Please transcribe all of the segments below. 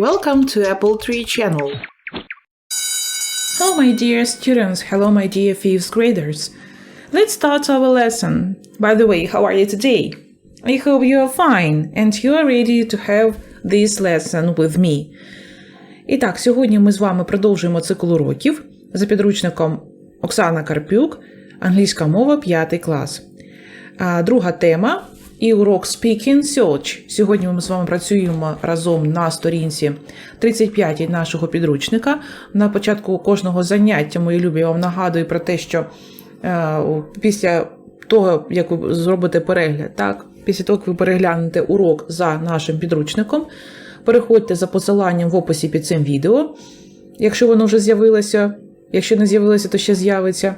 Welcome to Apple Tree channel. Hello, my dear students. Hello, my dear fifth graders. Let's start our lesson. By the way, how are you today? I hope you are fine and you are ready to have this lesson with me. І так, сьогодні ми з вами продовжуємо цикл уроків за підручником Оксана Карпюк, англійська мова 5 клас. А, друга тема і урок Speaking Search. Сьогодні ми з вами працюємо разом на сторінці 35 нашого підручника. На початку кожного заняття, мої любі, я вам нагадую про те, що е, після того, як ви зробите перегляд, так, після того, як ви переглянете урок за нашим підручником, переходьте за посиланням в описі під цим відео. Якщо воно вже з'явилося, якщо не з'явилося, то ще з'явиться.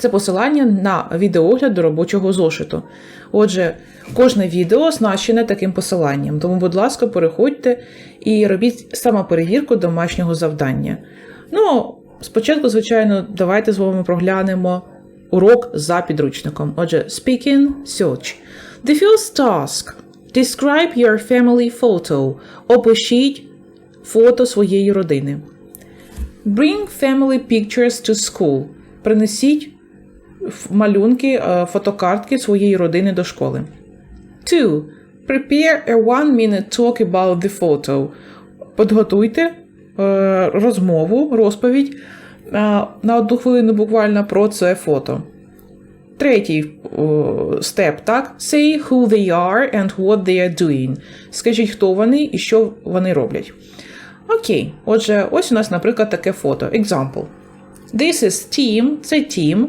Це посилання на відеоогляд до робочого зошиту. Отже, кожне відео оснащене таким посиланням. Тому, будь ласка, переходьте і робіть самоперевірку домашнього завдання. Ну, спочатку, звичайно, давайте з вами проглянемо урок за підручником. Отже, Speaking Search. The first task. Describe your family photo. Опишіть фото своєї родини. Bring family pictures to school. Принесіть малюнки, е, фотокартки своєї родини до школи. 2. Prepare a one-minute talk about the photo. Підготуйте е, розмову, розповідь е, на одну хвилину буквально про це фото. Третій степ, так? Say who they are and what they are doing. Скажіть, хто вони і що вони роблять. Окей, отже, ось у нас, наприклад, таке фото. Example. This is Tim, це Tim.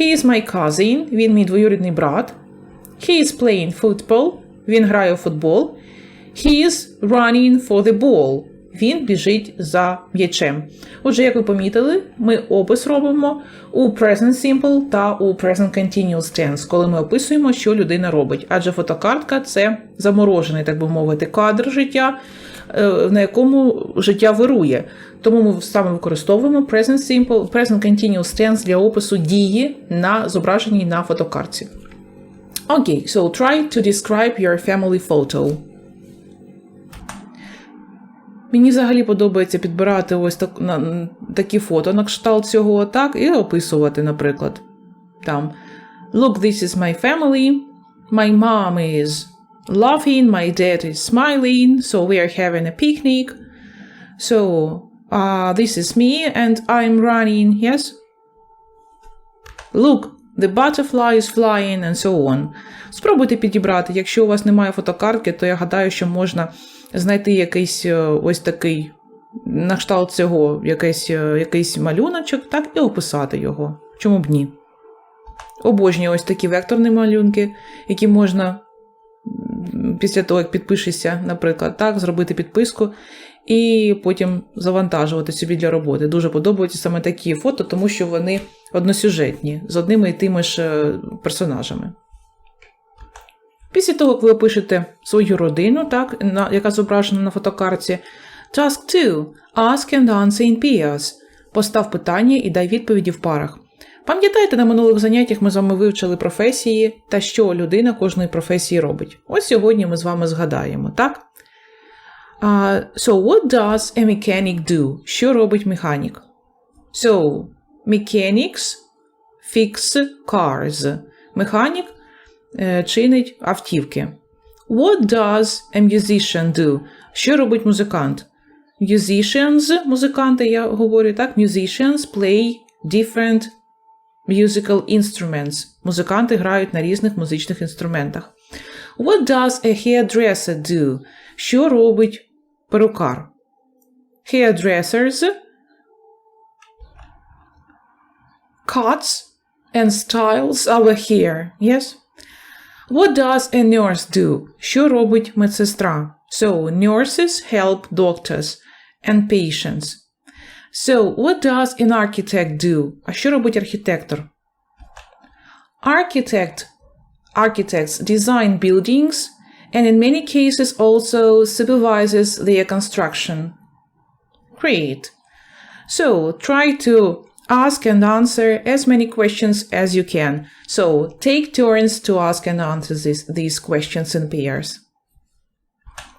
He is my cousin, він мій двоюрідний брат. He is playing football, він грає у футбол. He is running for the ball. Він біжить за м'ячем. Отже, як ви помітили, ми опис робимо у present simple та у present continuous tense, коли ми описуємо, що людина робить. Адже фотокартка це заморожений, так би мовити, кадр життя, на якому життя вирує. Тому ми саме використовуємо present simple, present continuous tense для опису дії на зображеній на фотокартці. Окей, so try to describe your family photo. Мені взагалі подобається підбирати ось так, на, такі фото на кшталт цього так, і описувати, наприклад. Там Look, this is my family. My mom is laughing, my dad is smiling, so we are having a picnic. So, uh, this is me and I'm running, yes? Look, the butterfly is flying and so on. Спробуйте підібрати. Якщо у вас немає фотокартки, то я гадаю, що можна знайти якийсь е, ось такий на кшталт цього якийсь, е, якийсь малюночок, так, і описати його. Чому б ні? Обожнюю ось такі векторні малюнки, які можна після того, як підпишешся, наприклад, так, зробити підписку і потім завантажувати собі для роботи. Дуже подобаються саме такі фото, тому що вони односюжетні з одними і тими ж е, персонажами. Після того, як ви опишете свою родину, так, яка зображена на фотокарті, Task 2. Ask and answer in pairs. Постав питання і дай відповіді в парах. Пам'ятаєте, на минулих заняттях ми з вами вивчили професії та що людина кожної професії робить. Ось сьогодні ми з вами згадаємо, так? Uh, so, what does a mechanic do? Що робить механік? So, mechanics fix cars. Механік е, чинить автівки. What does a musician do? Що робить музикант? Musicians, музиканти, я говорю так, musicians play different musical instruments. Музиканти грають на різних музичних інструментах. What does a hairdresser do? Що робить перукар? Hairdressers cuts and styles our hair. Yes? What does a nurse do? Що робить медсестра? So, nurses help doctors and patients. So, what does an architect do? А що робить архітектор? Architect architects design buildings and in many cases also supervises their construction. Great. So try to ask and answer as many questions as you can. So take turns to ask and answer this, these questions in pairs.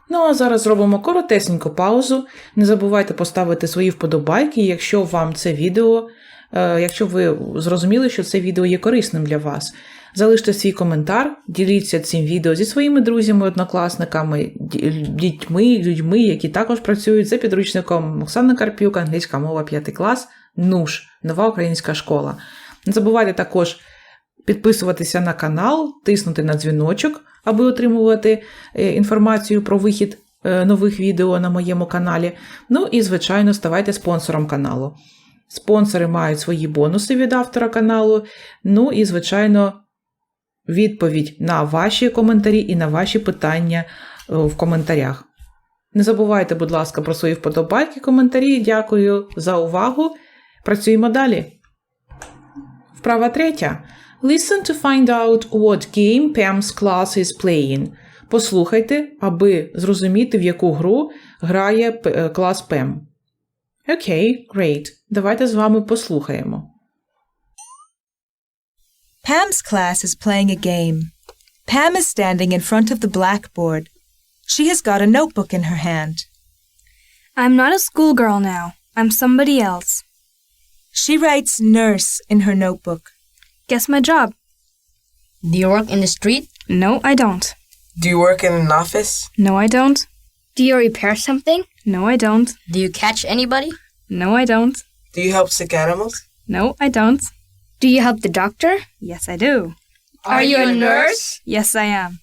Ну а зараз зробимо коротесеньку паузу. Не забувайте поставити свої вподобайки, якщо вам це відео, е, якщо ви зрозуміли, що це відео є корисним для вас. Залиште свій коментар, діліться цим відео зі своїми друзями, однокласниками, дітьми, людьми, які також працюють за підручником Оксана Карпюк, англійська мова 5 клас, НУШ, нова українська школа. Не забувайте також підписуватися на канал, тиснути на дзвіночок, аби отримувати е, інформацію про вихід е, нових відео на моєму каналі. Ну і, звичайно, ставайте спонсором каналу. Спонсори мають свої бонуси від автора каналу. Ну і, звичайно, відповідь на ваші коментарі і на ваші питання е, в коментарях. Не забувайте, будь ласка, про свої вподобайки, коментарі. Дякую за увагу. Працюємо далі. Вправа третя. Listen to find out what game Pam's class is playing. Послухайте, аби зрозуміти, в яку гру грає п- е, клас Пем. Окей, great. Давайте з вами послухаємо. Pam's class is playing a game. Pam is standing in front of the blackboard. She has got a notebook in her hand. I'm not a schoolgirl now. I'm somebody else. She writes nurse in her notebook. Guess my job. Do you work in the street? No, I don't. Do you work in an office? No, I don't. Do you repair something? No, I don't. Do you catch anybody? No, I don't. Do you help sick animals? No, I don't. Do you help the doctor? Yes, I do. Are you a nurse? Yes, I am.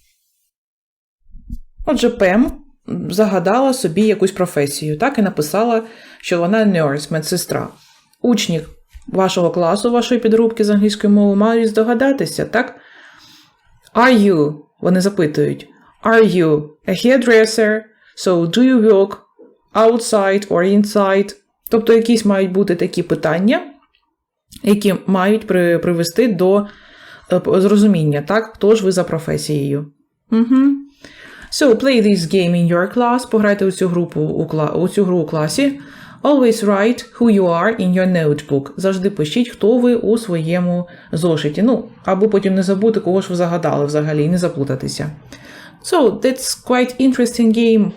Отже, Пем загадала собі якусь професію, так і написала, що вона nurse, медсестра. Учні вашого класу, вашої підрубки з англійської мови мають здогадатися, так? Are you? Вони запитують. Are you a hairdresser? So do you work outside or inside? Тобто якісь мають бути такі питання, які мають при, привести до е, зрозуміння, так? Хто ж ви за професією? Угу. So, play this game in your class. Пограйте у цю, групу, у, у цю гру у класі. Always write who you are in your notebook. Завжди пишіть, хто ви у своєму зошиті. Ну, аби потім не забути, кого ж ви загадали взагалі, не заплутатися. So, that's quite interesting game.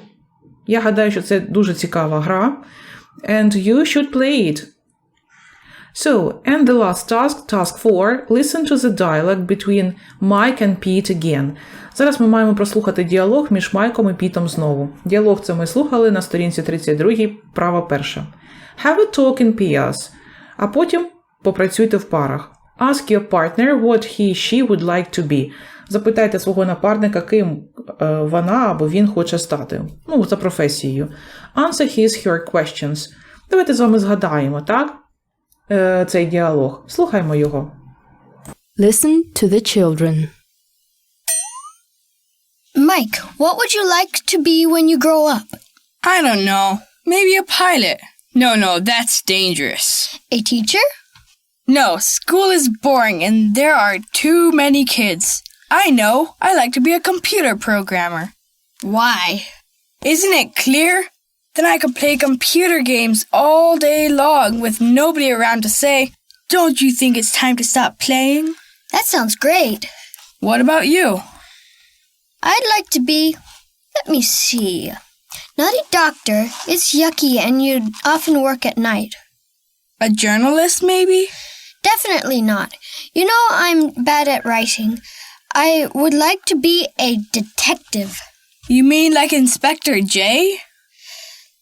Я гадаю, що це дуже цікава гра. And you should play it. So, and the last task, task 4, listen to the dialogue between Mike and Pete again. Зараз ми маємо прослухати діалог між Майком і Пітом знову. Діалог це ми слухали на сторінці 32, права перша. Have a talk in pairs. А потім попрацюйте в парах. Ask your partner what he she would like to be. Запитайте свого напарника, ким е, вона або він хоче стати. Ну, за професією. Answer his her questions. Давайте з вами згадаємо, так? Е, цей діалог. Слухаймо його. Listen to the children. Mike, what would you like to be when you grow up? I don't know. Maybe a pilot. No, no, that's dangerous. A teacher? No, school is boring and there are too many kids. I know. I like to be a computer programmer. Why? Isn't it clear? Then I could play computer games all day long with nobody around to say, Don't you think it's time to stop playing? That sounds great. What about you? I'd like to be. Let me see. Not a doctor. It's yucky and you'd often work at night. A journalist, maybe? Definitely not. You know, I'm bad at writing. I would like to be a detective. You mean like Inspector J?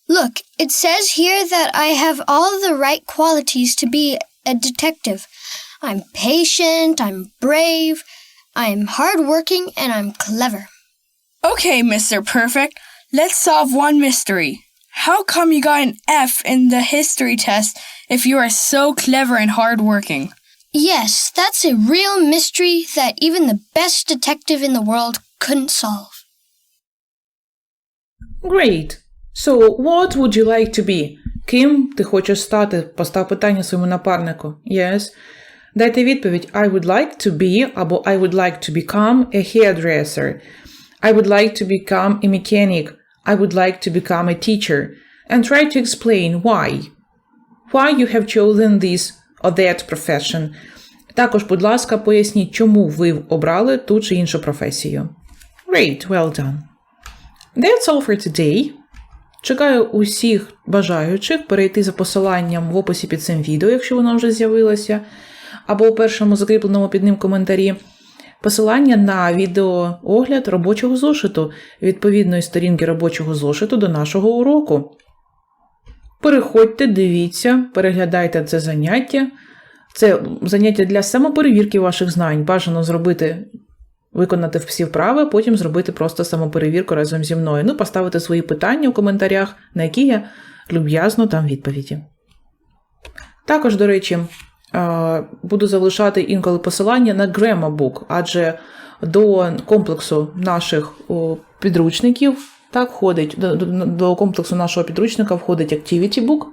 Look, it says here that I have all the right qualities to be a detective. I'm patient, I'm brave, I'm hardworking, and I'm clever. Okay, Mr. Perfect, let's solve one mystery. How come you got an F in the history test if you are so clever and hardworking? Yes, that's a real mystery that even the best detective in the world couldn't solve. Great. So, what would you like to be? Ким ти хочеш стати? Постав питання своєму напарнику. Yes. Дайте відповідь I would like to be або I would like to become a hairdresser. I would like to become a mechanic. I would like to become a teacher. And try to explain why. Why you have chosen this or that profession. Також, будь ласка, поясніть, чому ви обрали ту чи іншу професію. Great, well done. That's all for today. Чекаю усіх бажаючих перейти за посиланням в описі під цим відео, якщо воно вже з'явилося, або у першому закріпленому під ним коментарі. Посилання на відеоогляд робочого зошиту відповідної сторінки робочого зошиту до нашого уроку. Переходьте, дивіться, переглядайте це заняття. Це заняття для самоперевірки ваших знань. Бажано зробити, виконати всі вправи, потім зробити просто самоперевірку разом зі мною. Ну, поставити свої питання у коментарях, на які я люб'язно дам відповіді. Також, до речі, е, буду залишати інколи посилання на Grammar Book, адже до комплексу наших підручників так входить, до, до, комплексу нашого підручника входить Activity Book.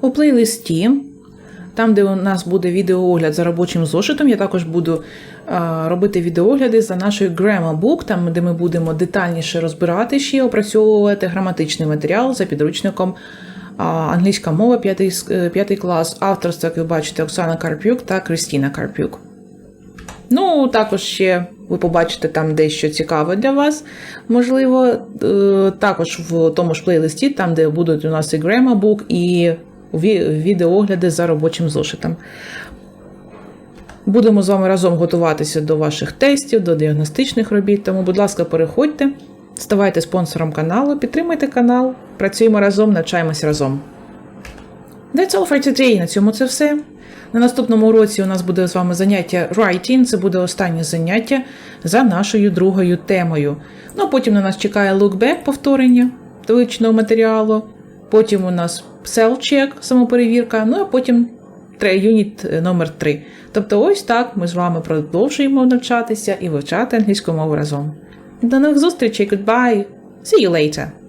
У плейлисті, там, де у нас буде відеоогляд за робочим зошитом, я також буду а, робити відеогляди за нашою Grammar Book, там, де ми будемо детальніше розбирати ще, опрацьовувати граматичний матеріал за підручником англійська мова, 5, 5 клас, авторство, як ви бачите, Оксана Карпюк та Кристіна Карпюк. Ну, також ще ви побачите там дещо цікаве для вас. Можливо, е, також в тому ж плейлисті, там, де будуть у нас і Grammar Book, і ві- відеогляди за робочим зошитом. Будемо з вами разом готуватися до ваших тестів, до діагностичних робіт. Тому, будь ласка, переходьте, ставайте спонсором каналу, підтримуйте канал, працюємо разом, навчаємось разом. That's all for today. На цьому це все. На наступному уроці у нас буде з вами заняття Writing. Це буде останнє заняття за нашою другою темою. Ну а потім на нас чекає look-back повторення вивченого матеріалу. Потім у нас self-check, самоперевірка, ну а потім юніт е, номер 3. Тобто, ось так ми з вами продовжуємо навчатися і вивчати англійську мову разом. До нових зустрічей, goodbye! See you later!